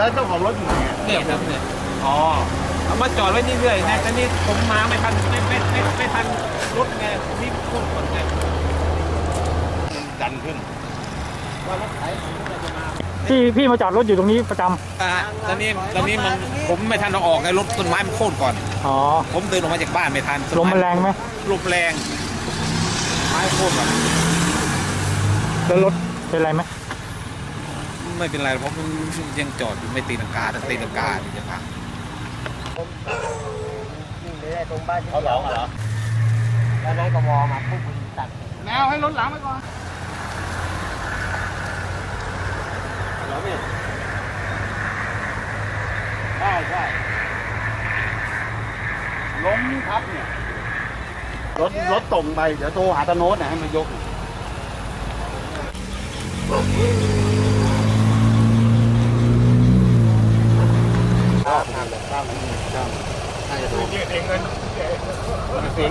แล้วเจ้าของรถอยู่ไหนอะเนี่ยครับเนี่ยอ๋อเอามาจอดไว้นี่เรื่อยๆนะตอนนี้ผมมาไม่ทันไม่ไม่ไม่ไม่ทันรถไงรีบพุ่งคนไงดันขึ้นว่ารถไถผมก็จะมาพี่พี่มาจอดรถอยู่ตรงนี้ประจำอ่าตอนนี้ตอนนี้มันผมไม่ทันเอาออกไงรถต้นไม้มันโค่นก่อน อ๋อผมเดินออกมาจากบ้านไม่ทันลมมันแรงไหมลมแรงไม้โค่นก่อนแล้วรถเป็นไรไหม ไม่เป็นไรเพราะมันยังจอดอยู่ไม่ตีลังกาถ้าตีลังกาที่จะพังเขาร้องเหรอแล้วนายก็มองมาปุ๊บตัดแมวให้รถหลังไปก่อนใช่ใช่ล้มทับเนี่ยรถรถตกไป เดี๋ยวโทรหาตาโน้ตนะให้มายกหน่อย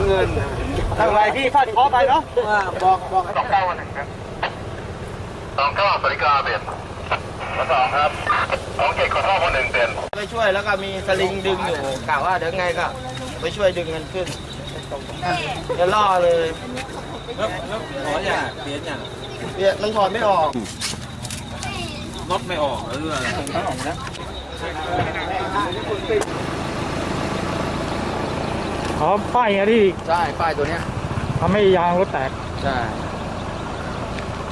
เสียเงินทำไรพี่ฟาดเคอไปเนาะบอกบอกสองเก้าวันหนึ่งครับสองเก้าสวัสดิการเปลี่ยนมาสองครับสองเจ็ดขอโทษคนหนึ่งเปลี่ยนไปช่วยแล้วก็มีสลิงดึงอยู่กะว่าเดี๋ยวไงก็ไปช่วยดึงกันขึ้นจะล่อเลยแล้วแล้วขออย่าเสียอย่างเนี่ยมันถอดไม่ออกรถไม่ออกหรืออะไร อ๋อป้ายอะที่ใช่ป้ายตัวเนี้ยทำให้ยางรถแตก ใช่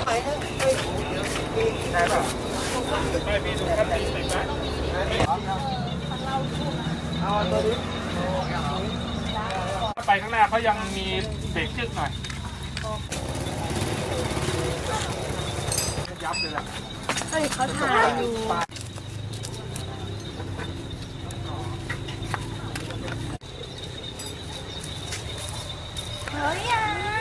ไปข้างหน้าเขายังมีเบรกจึ๊กหน่อยยับเลยล่ะเฮ้ยเขาถ่ายอยู่ 好呀啊。